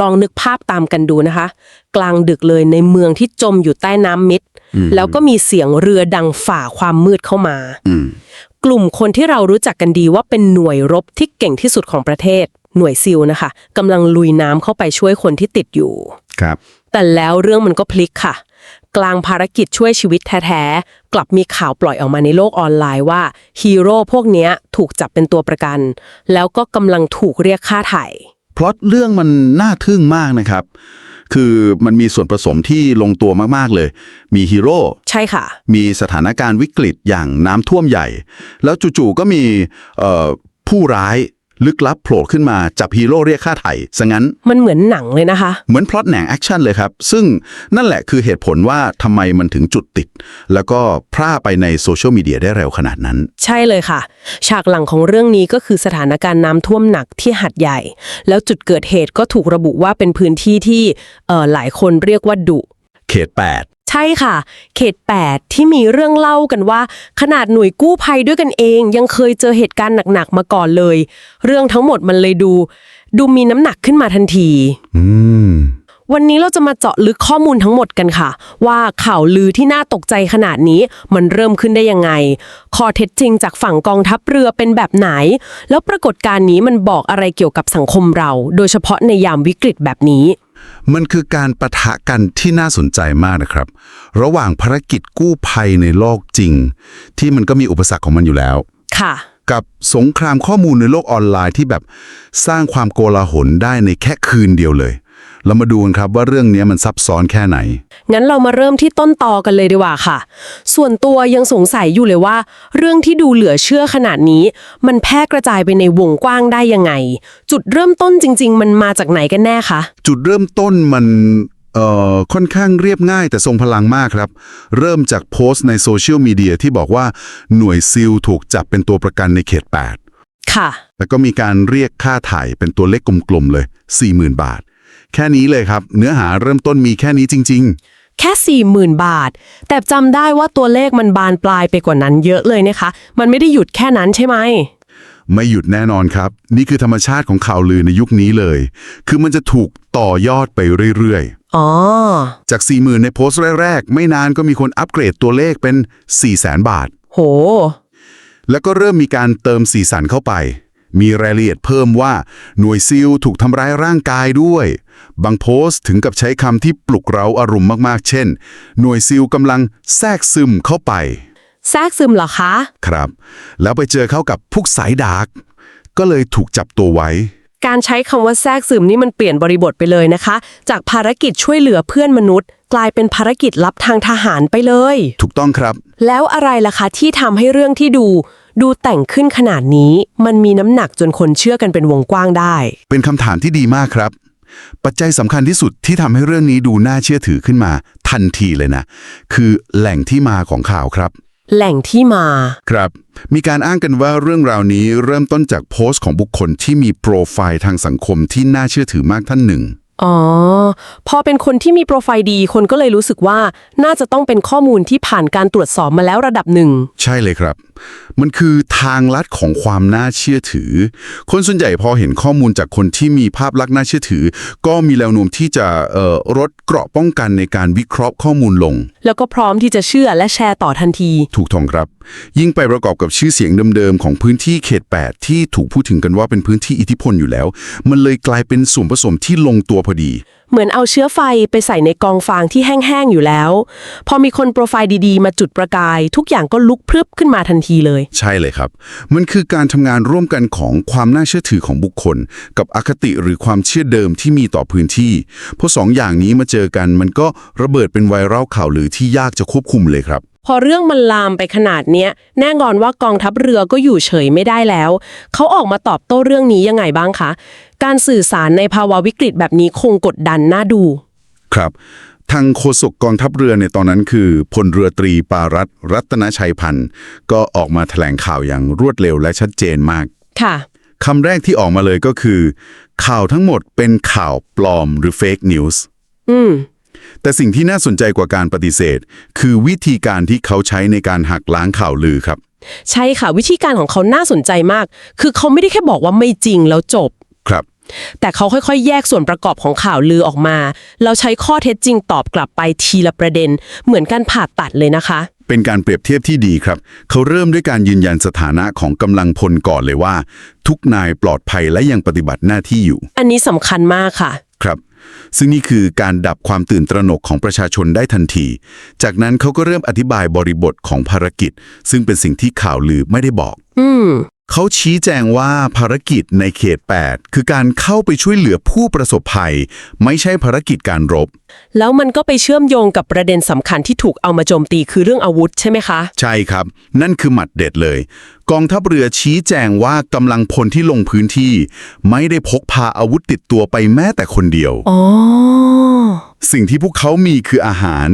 ลองนึกภาพตามกันดูนะคะ กลางดึกเลยในเมืองที่จมอยู่ใต้น้ำมิดแล้วก็มีเสียงเรือดังฝ่าความมืดเข้ามาอืมกลุ่มคนที่เรารู้จักกันดีว่าเป็นหน่วยรบที่เก่งที่สุดของประเทศ หน่วยซิลนะคะกำลังลุยน้ำเข้าไปช่วยคนที่ติดอยู่ครับ แต่แล้วเรื่องมันก็พลิกค่ะ กลางภารกิจช่วยชีวิตแท้ๆ กลับมีข่าวปล่อยออกมาในโลกออนไลน์ว่าฮีโร่พวกเนี้ยถูกจับเป็นตัวประกัน แล้วก็กำลังถูกเรียกค่าไถ่ พล็อตเรื่องมันน่าทึ่งมากนะครับ คือมันมีส่วนผสมที่ลงตัวมากๆเลย มีฮีโร่ใช่ค่ะ มีสถานการณ์วิกฤตอย่างน้ำท่วมใหญ่ แล้วจู่ๆก็มีเอ่อผู้ร้าย ลึกลับโผล่ขึ้นมาจับฮีโร่เรียกค่าไถ่ซะงั้น มันเหมือนหนังเลยนะคะ เหมือนพล็อตหนังแอคชั่นเลยครับ ซึ่งนั่นแหละคือเหตุผลว่าทำไมมันถึงจุดติด แล้วก็พร่าไปในโซเชียลมีเดียได้เร็วขนาดนั้น ใช่เลยค่ะ ฉากหลังของเรื่องนี้ก็คือสถานการณ์น้ำท่วมหนักที่หัดใหญ่ แล้วจุดเกิดเหตุก็ถูกระบุว่าเป็นพื้นที่ที่เอ่อหลายคนเรียกว่าดุ เขต 8 ใช่ค่ะ เขต 8 ที่มีเรื่องเล่ากันว่า ขนาดหน่วยกู้ภัยด้วยกันเอง ยังเคยเจอเหตุการณ์หนักๆมาก่อนเลย เรื่องทั้งหมดมันเลยดู ดูมีน้ำหนักขึ้นมาทันที อืม วันนี้เราจะมาเจาะลึกข้อมูลทั้งหมดกันค่ะ ว่าข่าวลือที่น่าตกใจขนาดนี้มันเริ่มขึ้นได้ยังไงข้อเท็จจริงจากฝั่งกองทัพเรือเป็นแบบไหน แล้วปรากฏการณ์นี้มันบอกอะไรเกี่ยวกับสังคมเรา โดยเฉพาะในยามวิกฤตแบบนี้ มันคือการประทะกันที่น่าสนใจมากนะครับ ระหว่างภารกิจกู้ภัยในโลกจริง ที่มันก็มีอุปสรรคของมันอยู่แล้ว ค่ะ กับสงครามข้อมูลในโลกออนไลน์ที่แบบสร้างความโกลาหลได้ในแค่คืนเดียวเลย เรามาดูกันครับว่าเรื่องนี้มันซับซ้อนแค่ไหน งั้นเรามาเริ่มที่ต้นตอกันเลยดีกว่าค่ะ ส่วนตัวยังสงสัยอยู่เลยว่า เรื่องที่ดูเหลือเชื่อขนาดนี้ มันแพร่กระจายไปในวงกว้างได้ยังไง จุดเริ่มต้นจริง ๆ มันมาจากไหนกันแน่คะ จุดเริ่มต้นมันเอ่อค่อนข้างเรียบง่ายแต่ทรงพลังมากครับ เริ่มจากโพสต์ในโซเชียลมีเดียที่บอกว่าหน่วยซิลถูกจับเป็นตัวประกันในเขต 8 ค่ะ แล้วก็มีการเรียกค่าถ่ายเป็นตัวเลขกลมๆเลย 40,000 บาท แค่นี้เลยครับ เนื้อหาเริ่มต้นมีแค่นี้จริงแค่ 40,000 บาท แต่จำได้ว่าตัวเลขมันบานปลายไปกว่านั้นเยอะเลยนะคะ มันไม่ได้หยุดแค่นั้นใช่ไหมๆไม่หยุดแน่นอนครับ นี่คือธรรมชาติของข่าวลือในยุคนี้เลย คือมันจะถูกต่อยอดไปเรื่อยๆอ๋อจาก 40,000 ในโพสต์แรกๆ ไม่นานก็มีคนอัปเกรดตัวเลขเป็น 400,000 บาท โห แล้วก็เริ่มมีการเติมสีสันเข้าไป มีรายละเอียดเพิ่มว่าหน่วยซิลถูกทำร้ายร่างกายด้วย บางโพสต์ถึงกับใช้คำที่ปลุกเร้าอารมณ์มากๆ เช่น หน่วยซิลกำลังแทรกซึมเข้าไป แทรกซึมเหรอคะ ครับ แล้วไปเจอเข้ากับพวกสายดาร์กก็เลยถูกจับตัวไว้ การใช้คำว่าแทรกซึมนี่มันเปลี่ยนบริบทไปเลยนะคะ จากภารกิจช่วยเหลือเพื่อนมนุษย์ กลายเป็นภารกิจลับทางทหารไปเลย ถูกต้องครับ แล้วอะไรล่ะคะที่ทำให้เรื่องที่ดู ดูแต่งขึ้นขนาดนี้ มันมีน้ำหนักจนคนเชื่อกันเป็นวงกว้างได้ เป็นคำถามที่ดีมากครับ ปัจจัยสำคัญที่สุดที่ทำให้เรื่องนี้ดูน่าเชื่อถือขึ้นมา ทันทีเลยนะ คือแหล่งที่มาของข่าวครับ แหล่งที่มา ครับ มีการอ้างกันว่าเรื่องราวนี้เริ่มต้นจากโพสต์ของบุคคลที่มีโปรไฟล์ทางสังคมที่น่าเชื่อถือมากท่านหนึ่ง อ๋อ พอเป็นคนที่มีโปรไฟล์ดี คนก็เลยรู้สึกว่าน่าจะต้องเป็นข้อมูลที่ผ่านการตรวจสอบมาแล้วระดับหนึ่ง ใช่เลยครับ มันคือทางลัดของความน่าเชื่อถือ คนส่วนใหญ่พอเห็นข้อมูลจากคนที่มีภาพลักษณ์น่าเชื่อถือ ก็มีแนวโน้มที่จะเอ่อลดเกราะป้องกันในการวิเคราะห์ข้อมูลลง แล้วก็พร้อมที่จะเชื่อและแชร์ต่อทันที ถูกต้องครับ ยิ่งไปประกอบกับชื่อเสียงเดิมๆ ของพื้นที่เขต 8 ที่ถูกพูดถึงกันว่าเป็นพื้นที่อิทธิพลอยู่แล้ว มันเลยกลายเป็นส่วนผสมที่ลงตัวพอดี เหมือนเอาเชื้อไฟไปใส่ในกองฟางที่แห้งๆอยู่แล้ว พอมีคนโปรไฟล์ดีๆ มาจุดประกาย ทุกอย่างก็ลุกพรึบขึ้นมาทันทีเลย ใช่เลยครับ มันคือการทำงานร่วมกันของความน่าเชื่อถือของบุคคล กับอคติหรือความเชื่อเดิมที่มีต่อพื้นที่พอสองอย่างนี้มาเจอกันมันก็ระเบิดเป็นไวรัลข่าวลือที่ยากจะควบคุมเลยครับ พอเรื่องมันลามไปขนาดเนี้ยแน่นอนว่ากองทัพเรือก็อยู่เฉยไม่ได้แล้ว เขาออกมาตอบโต้เรื่องนี้ยังไงบ้างคะ การสื่อสารในภาวะวิกฤตแบบนี้คงกดดันน่าดู ครับ ทางโฆษกกองทัพเรือในตอนนั้นคือพลเรือตรีปารัตน์รัตนชัยพันธ์ก็ออกมาแถลงข่าวอย่างรวดเร็วและชัดเจนมาก ค่ะคำแรกที่ออกมาเลยก็คือ ข่าวทั้งหมดเป็นข่าวปลอมหรือเฟกนิวส์อืม แต่สิ่งที่น่าสนใจกว่าการปฏิเสธ คือวิธีการที่เขาใช้ในการหักล้างข่าวลือครับ ใช่ค่ะวิธีการของเขาน่าสนใจมาก คือเขาไม่ได้แค่บอกว่าไม่จริงแล้วจบ ครับ แต่เขาค่อยๆ แยกส่วนประกอบของข่าวลือออกมาแล้วใช้ข้อเท็จจริงตอบกลับไปทีละประเด็น เหมือนการผ่าตัดเลยนะคะ เป็นการเปรียบเทียบที่ดีครับ เขาเริ่มด้วยการยืนยันสถานะของกำลังพลก่อนเลยว่า ทุกนายปลอดภัยและยังปฏิบัติหน้าที่อยู่ อันนี้สำคัญมากค่ะ ครับ ซึ่งนี่คือการดับความตื่นตระหนกของประชาชนได้ทันที จากนั้นเขาก็เริ่มอธิบายบริบทของภารกิจ ซึ่งเป็นสิ่งที่ข่าวลือไม่ได้บอก อืมเขาชี้แจงว่าภารกิจในเขต 8 คือการเข้าไปช่วยเหลือผู้ประสบภัย ไม่ใช่ภารกิจการรบ แล้วมันก็ไปเชื่อมโยงกับประเด็นสำคัญที่ถูกเอามาโจมตีคือเรื่องอาวุธใช่ไหมคะ ใช่ครับ นั่นคือหมัดเด็ดเลย กองทัพเรือชี้แจงว่ากำลังพลที่ลงพื้นที่ ไม่ได้พกพาอาวุธติดตัวไปแม้แต่คนเดียว อ๋อ สิ่งที่พวกเขามีคืออาหาร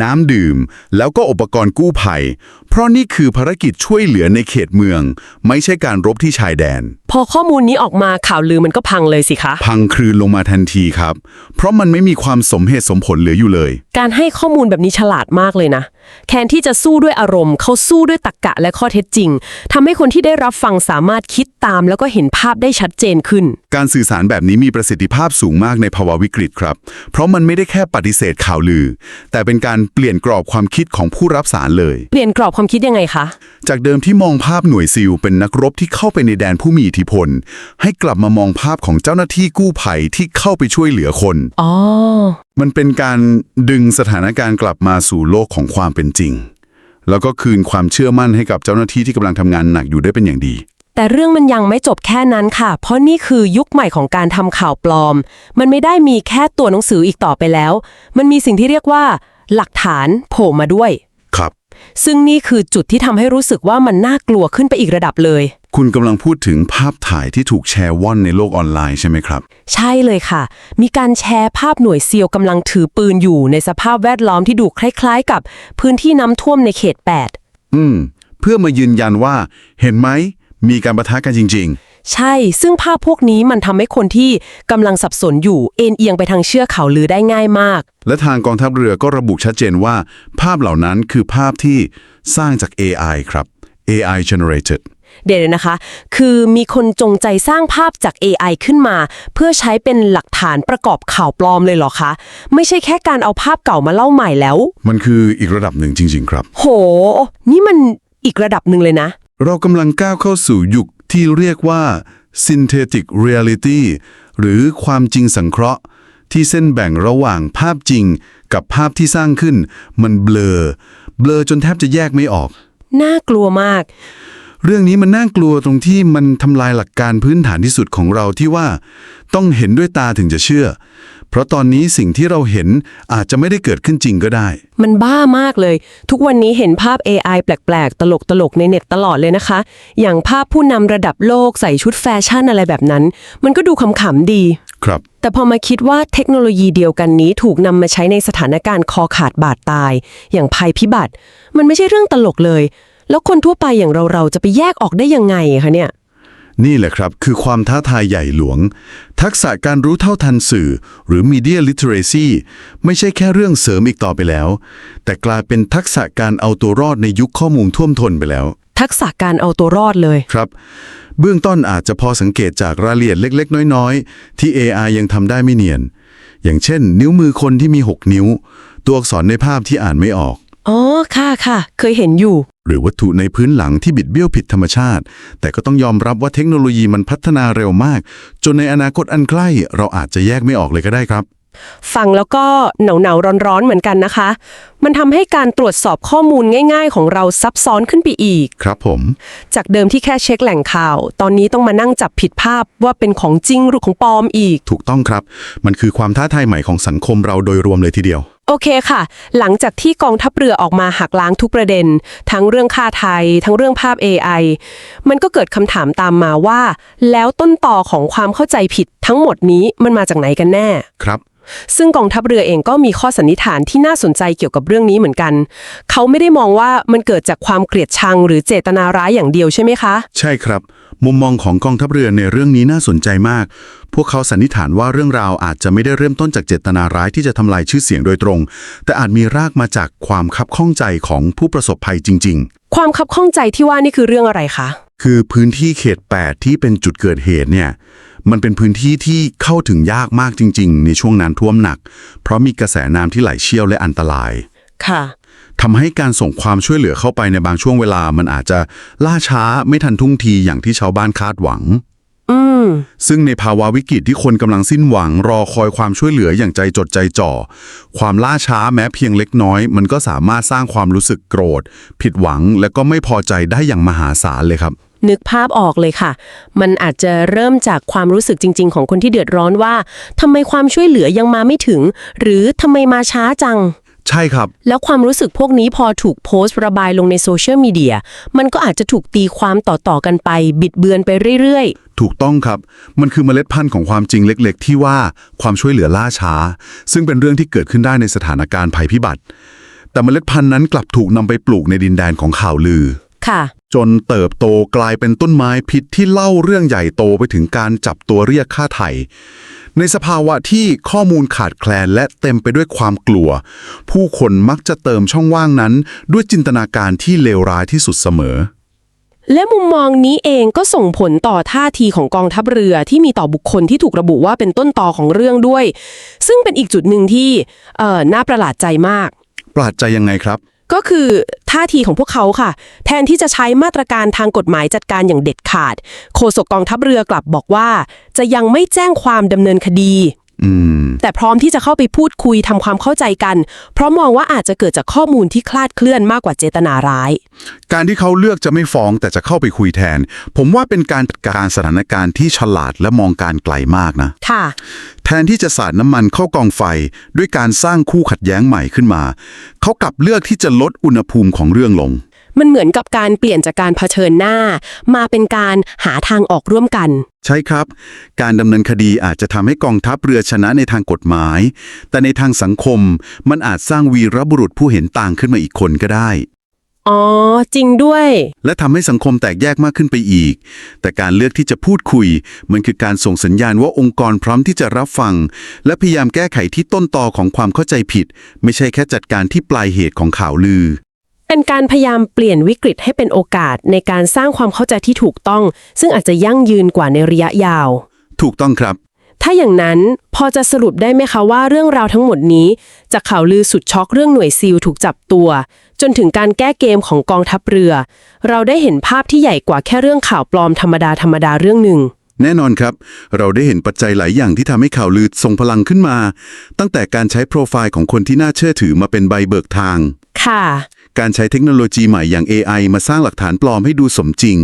น้ำดื่ม แล้วก็อุปกรณ์กู้ภัย เพราะนี่คือภารกิจช่วยเหลือในเขตเมือง ไม่ใช่การรบที่ชายแดน พอข้อมูลนี้ออกมาข่าวลือมันก็พังเลยสิคะ พังคลืนลงมาทันทีครับ เพราะมันไม่มีความสมเหตุสมผลเหลืออยู่เลย การให้ข้อมูลแบบนี้ฉลาดมากเลยนะแทนที่จะสู้ด้วยอารมณ์ เขาสู้ด้วยตรรกะและข้อเท็จจริงทำให้คนที่ได้รับฟังสามารถคิดตามแล้วก็เห็นภาพได้ชัดเจนขึ้นการสื่อสารแบบนี้มีประสิทธิภาพสูงมากในภาวะวิกฤตครับ เพราะมันไม่ได้แค่ปฏิเสธข่าวลือ แต่เป็นการเปลี่ยนกรอบความคิดของผู้รับสารเลย เปลี่ยนกรอบความคิดยังไงคะ จากเดิมที่มองภาพหน่วยซิลเป็นนักรบที่เข้าไปในแดนผู้มีอิทธิพล ให้กลับมามองภาพของเจ้าหน้าที่กู้ภัยที่เข้าไปช่วยเหลือคน อ๋อ มันเป็นการดึงสถานการณ์กลับมาสู่โลกของความเป็นจริง แล้วก็คืนความเชื่อมั่นให้กับเจ้าหน้าที่ที่กำลังทำงานหนักอยู่ได้เป็นอย่างดี แต่เรื่องมันยังไม่จบแค่นั้นค่ะ เพราะนี่คือยุคใหม่ของการทำข่าวปลอม มันไม่ได้มีแค่ตัวหนังสืออีกต่อไปแล้ว มันมีสิ่งที่เรียกว่า หลักฐานโผล่มาด้วย ครับ ซึ่งนี่คือจุดที่ทำให้รู้สึกว่ามันน่ากลัวขึ้นไปอีกระดับเลย คุณกำลังพูดถึงภาพถ่ายที่ถูกแชร์ว่อนในโลกออนไลน์ใช่ไหมครับ ใช่เลยค่ะ มีการแชร์ภาพหน่วยซีลกำลังถือปืนอยู่ในสภาพแวดล้อมที่ดูคล้ายๆ กับ พื้นที่น้ำท่วมในเขต 8 อืม เพื่อมายืนยันว่า เห็นไหม มีการประทะกันจริง ใช่ ซึ่งภาพพวกนี้มันทำให้คนที่กำลังสับสนอยู่เอ็นเอียงไปทางเชื่อข่าวลือได้ง่ายมาก ๆ และทางกองทัพเรือก็ระบุชัดเจนว่า ภาพเหล่านั้นคือภาพที่สร้างจาก AI ครับ AI generated เดี๋ยวนะคะ คือมีคนจงใจสร้างภาพจาก AI ขึ้นมา เพื่อใช้เป็นหลักฐานประกอบข่าวปลอมเลยเหรอคะ ไม่ใช่แค่การเอาภาพเก่ามาเล่าใหม่แล้ว มันคืออีกระดับหนึ่งจริง ๆ ครับ โห นี่มันอีกระดับหนึ่งเลยนะ เรากำลังก้าวเข้าสู่ยุคที่เรียกว่า synthetic reality หรือความจริงสังเคราะห์ ที่เส้นแบ่งระหว่างภาพจริงกับภาพที่สร้างขึ้น มันเบลอ เบลอจนแทบจะแยกไม่ออก น่ากลัวมาก เรื่องนี้มันน่ากลัวตรงที่มันทำลายหลักการพื้นฐานที่สุดของเราที่ว่า ต้องเห็นด้วยตาถึงจะเชื่อ เพราะตอนนี้สิ่งที่เราเห็นอาจจะไม่ได้เกิดขึ้นจริงก็ได้ มันบ้ามากเลย ทุกวันนี้เห็นภาพ AI แปลกๆ ตลกๆ ในเน็ตตลอดเลยนะคะ อย่างภาพผู้นำระดับโลกใส่ชุดแฟชั่นอะไรแบบนั้น มันก็ดูขำๆดี ครับ แต่พอมาคิดว่าเทคโนโลยีเดียวกันนี้ถูกนำมาใช้ในสถานการณ์คอขาดบาดตาย อย่างภัยพิบัติ มันไม่ใช่เรื่องตลกเลย แล้วคนทั่วไปอย่างเราๆจะไปแยกออกได้ยังไงคะเนี่ย นี่แหละครับ คือความท้าทายใหญ่หลวง ทักษะการรู้เท่าทันสื่อ หรือ media literacy ไม่ใช่แค่เรื่องเสริมอีกต่อไปแล้ว แต่กลายเป็นทักษะการเอาตัวรอดในยุคข้อมูลท่วมท้นไปแล้ว ทักษะการเอาตัวรอดเลย ครับ เบื้องต้นอาจจะพอสังเกตจากรายละเอียดเล็ก ๆ น้อย ๆ ที่ AI ยังทำได้ไม่เนียน อย่างเช่น นิ้วมือคนที่มี 6 นิ้ว ตัวอักษรในภาพที่อ่านไม่ออก อ๋อ ค่ะค่ะ เคยเห็นอยู่ หรือวัตถุในพื้นหลังที่บิดเบี้ยวผิดธรรมชาติ แต่ก็ต้องยอมรับว่าเทคโนโลยีมันพัฒนาเร็วมาก จนในอนาคตอันใกล้ เราอาจจะแยกไม่ออกเลยก็ได้ครับ ฟังแล้วก็หนาวหนาวร้อนร้อนๆเหมือนกันนะคะ มันทำให้การตรวจสอบข้อมูลง่าย ๆ ของเราซับซ้อนขึ้นไปอีก ครับผม จากเดิมที่แค่เช็คแหล่งข่าว ตอนนี้ต้องมานั่งจับผิดภาพว่าเป็นของจริงหรือของปลอมอีก ถูกต้องครับ มันคือความท้าทายใหม่ของสังคมเราโดยรวมเลยทีเดียว โอเคค่ะ หลังจากที่กองทัพเรือออกมาหักล้างทุกประเด็น ทั้งเรื่องค่าไทย ทั้งเรื่องภาพ AI มันก็เกิดคำถามตามมาว่า แล้วต้นต่อของความเข้าใจผิดทั้งหมดนี้มันมาจากไหนกันแน่ ครับ ซึ่งกองทัพเรือเองก็มีข้อสันนิษฐานที่น่าสนใจเกี่ยวกับเรื่องนี้เหมือนกัน เขาไม่ได้มองว่ามันเกิดจากความเกลียดชังหรือเจตนาร้ายอย่างเดียวใช่ไหมคะ ใช่ครับ มุมมองของกองทัพเรือในเรื่องนี้น่าสนใจมาก พวกเขาสันนิษฐานว่าเรื่องราวอาจจะไม่ได้เริ่มต้นจากเจตนาร้ายที่จะทำลายชื่อเสียงโดยตรง แต่อาจมีรากมาจากความคับข้องใจของผู้ประสบภัยจริง ๆ ความคับข้องใจที่ว่านี่คือเรื่องอะไรคะ คือพื้นที่เขต 8 ที่เป็นจุดเกิดเหตุเนี่ยมันเป็นพื้นที่ที่เข้าถึงยากมากจริง ๆ ในช่วงน้ำท่วมหนัก เพราะมีกระแสน้ำที่ไหลเชี่ยวและอันตราย ค่ะ ทำให้การส่งความช่วยเหลือเข้าไปในบางช่วงเวลามันอาจจะล่าช้าไม่ทันทุ่งทีอย่างที่ชาวบ้านคาดหวังอืมซึ่งในภาวะวิกฤตที่คนกำลังสิ้นหวังรอคอยความช่วยเหลืออย่างใจจดใจจ่อ ความล่าช้าแม้เพียงเล็กน้อย มันก็สามารถสร้างความรู้สึกโกรธ ผิดหวังและก็ไม่พอใจได้อย่างมหาศาลเลยครับ นึกภาพออกเลยค่ะ มันอาจจะเริ่มจากความรู้สึกจริง ๆ ของคนที่เดือดร้อนว่าทำไมความช่วยเหลือยังมาไม่ถึง หรือทำไมมาช้าจัง ใช่ครับ แล้วความรู้สึกพวกนี้พอถูกโพสต์ระบายลงในโซเชียลมีเดียมันก็อาจจะถูกตีความต่อๆกันไป บิดเบือนไปเรื่อยถูกต้องครับ มันคือเมล็ดพันธุ์ของความจริงเล็ก ๆ ที่ว่าความช่วยเหลือล่าช้า ซึ่งเป็นเรื่องที่เกิดขึ้นได้ในสถานการณ์ภัยพิบัติ แต่เมล็ดพันธุ์นั้นกลับถูกนำไปปลูกในดินแดนของข่าวลือๆค่ะ จนเติบโตกลายเป็นต้นไม้พิษที่เล่าเรื่องใหญ่โตไปถึงการจับตัวเรียกค่าไถ่ ในสภาวะที่ข้อมูลขาดแคลนและเต็มไปด้วยความกลัว ผู้คนมักจะเติมช่องว่างนั้น ด้วยจินตนาการที่เลวร้ายที่สุดเสมอ และมุมมองนี้เองก็ส่งผลต่อท่าทีของกองทัพเรือที่มีต่อบุคคลที่ถูกระบุว่าเป็นต้นตอของเรื่องด้วย ซึ่งเป็นอีกจุดหนึ่งที่เอ่อน่าประหลาดใจมาก ปราดใจยังไงครับ ก็คือท่าทีของพวกเขาค่ะ แทนที่จะใช้มาตรการทางกฎหมายจัดการอย่างเด็ดขาด โฆษกกองทัพเรือกลับบอกว่า จะยังไม่แจ้งความดำเนินคดี แต่พร้อมที่จะเข้าไปพูดคุยทำความเข้าใจกัน เพราะมองว่าอาจจะเกิดจากข้อมูลที่คลาดเคลื่อนมากกว่าเจตนาร้าย การที่เขาเลือกจะไม่ฟ้องแต่จะเข้าไปคุยแทน ผมว่าเป็นการจัดการสถานการณ์ที่ฉลาดและมองการไกลมากนะค่ะ แทนที่จะสาดน้ำมันเข้ากองไฟ ด้วยการสร้างคู่ขัดแย้งใหม่ขึ้นมา เขากลับเลือกที่จะลดอุณหภูมิของเรื่องลง มันเหมือนกับการเปลี่ยนจากการเผชิญหน้า มาเป็นการหาทางออกร่วมกัน ใช่ครับ การดำเนินคดีอาจจะทำให้กองทัพเรือชนะในทางกฎหมาย แต่ในทางสังคมมันอาจสร้างวีรบุรุษผู้เห็นต่างขึ้นมาอีกคนก็ได้ อ๋อ จริงด้วย และทำให้สังคมแตกแยกมากขึ้นไปอีก แต่การเลือกที่จะพูดคุย มันคือการส่งสัญญาณว่าองค์กรพร้อมที่จะรับฟัง และพยายามแก้ไขที่ต้นตอของความเข้าใจผิด ไม่ใช่แค่จัดการที่ปลายเหตุของข่าวลือ เป็นการพยายามเปลี่ยนวิกฤตให้เป็นโอกาสในการสร้างความเข้าใจที่ถูกต้อง ซึ่งอาจจะยั่งยืนกว่าในระยะยาว ถูกต้องครับ ถ้าอย่างนั้นพอจะสรุปได้ไหมคะว่าเรื่องราวทั้งหมดนี้ จากข่าวลือสุดช็อกเรื่องหน่วยซีลถูกจับตัว จนถึงการแก้เกมของกองทัพเรือ เราได้เห็นภาพที่ใหญ่กว่าแค่เรื่องข่าวปลอมธรรมดาธรรมดาเรื่องหนึ่งแน่นอนครับ เราได้เห็นปัจจัยหลายอย่างที่ทำให้ข่าวลือทรงพลังขึ้นมา ตั้งแต่การใช้โปรไฟล์ของคนที่น่าเชื่อถือมาเป็นใบเบิกทาง ค่ะ การใช้เทคโนโลยีใหม่อย่าง AI มาสร้างหลักฐานปลอมให้ดูสมจริง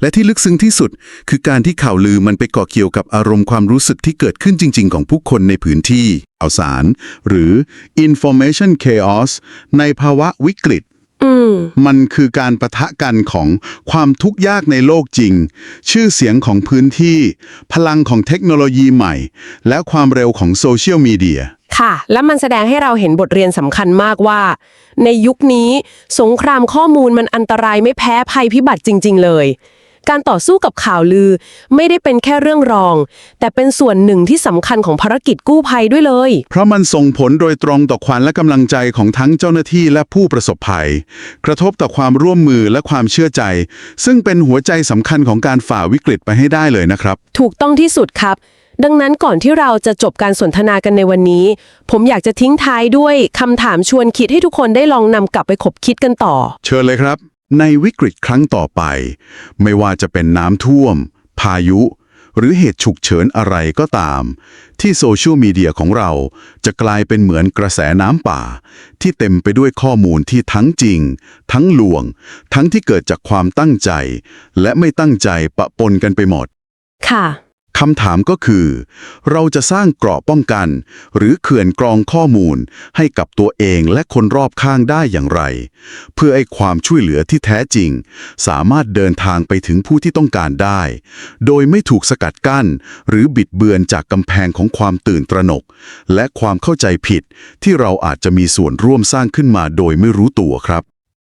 และที่ลึกซึ้งที่สุด คือการที่ข่าวลือมันไปเกาะเกี่ยวกับอารมณ์ความรู้สึกที่เกิดขึ้นจริง ๆ ของผู้คนในพื้นที่เอาสาร หรือ information chaos ในภาวะวิกฤตอืมมันคือการประทะกันของความทุกข์ยากในโลกจริง ชื่อเสียงของพื้นที่ พลังของเทคโนโลยีใหม่ และความเร็วของโซเชียลมีเดีย ค่ะ และมันแสดงให้เราเห็นบทเรียนสำคัญมากว่า ในยุคนี้สงครามข้อมูลมันอันตรายไม่แพ้ภัยพิบัติจริง ๆ เลย การต่อสู้กับข่าวลือ ไม่ได้เป็นแค่เรื่องรอง แต่เป็นส่วนหนึ่งที่สำคัญของภารกิจกู้ภัยด้วยเลย เพราะมันส่งผลโดยตรงต่อขวัญและกำลังใจของทั้งเจ้าหน้าที่และผู้ประสบภัย กระทบต่อความร่วมมือและความเชื่อใจ ซึ่งเป็นหัวใจสำคัญของการฝ่าวิกฤตไปให้ได้เลยนะครับ ถูกต้องที่สุดครับ ดังนั้นก่อนที่เราจะจบการสนทนากันในวันนี้ ผมอยากจะทิ้งท้ายด้วยคำถามชวนคิดให้ทุกคนได้ลองนำกลับไปขบคิดกันต่อ เชิญเลยครับ ในวิกฤตครั้งต่อไป ไม่ว่าจะเป็นน้ำท่วม พายุ หรือเหตุฉุกเฉินอะไรก็ตาม ที่โซเชียลมีเดียของเราจะกลายเป็นเหมือนกระแสน้ำป่า ที่เต็มไปด้วยข้อมูลที่ทั้งจริง ทั้งลวง ทั้งที่เกิดจากความตั้งใจ และไม่ตั้งใจปะปนกันไปหมด ค่ะ คำถามก็คือ เราจะสร้างเกราะป้องกัน หรือเขื่อนกรองข้อมูลให้กับตัวเองและคนรอบข้างได้อย่างไร เพื่อให้ความช่วยเหลือที่แท้จริง สามารถเดินทางไปถึงผู้ที่ต้องการได้ โดยไม่ถูกสกัดกั้น หรือบิดเบือนจากกำแพงของความตื่นตระหนก และความเข้าใจผิด ที่เราอาจจะมีส่วนร่วมสร้างขึ้นมาโดยไม่รู้ตัวครับ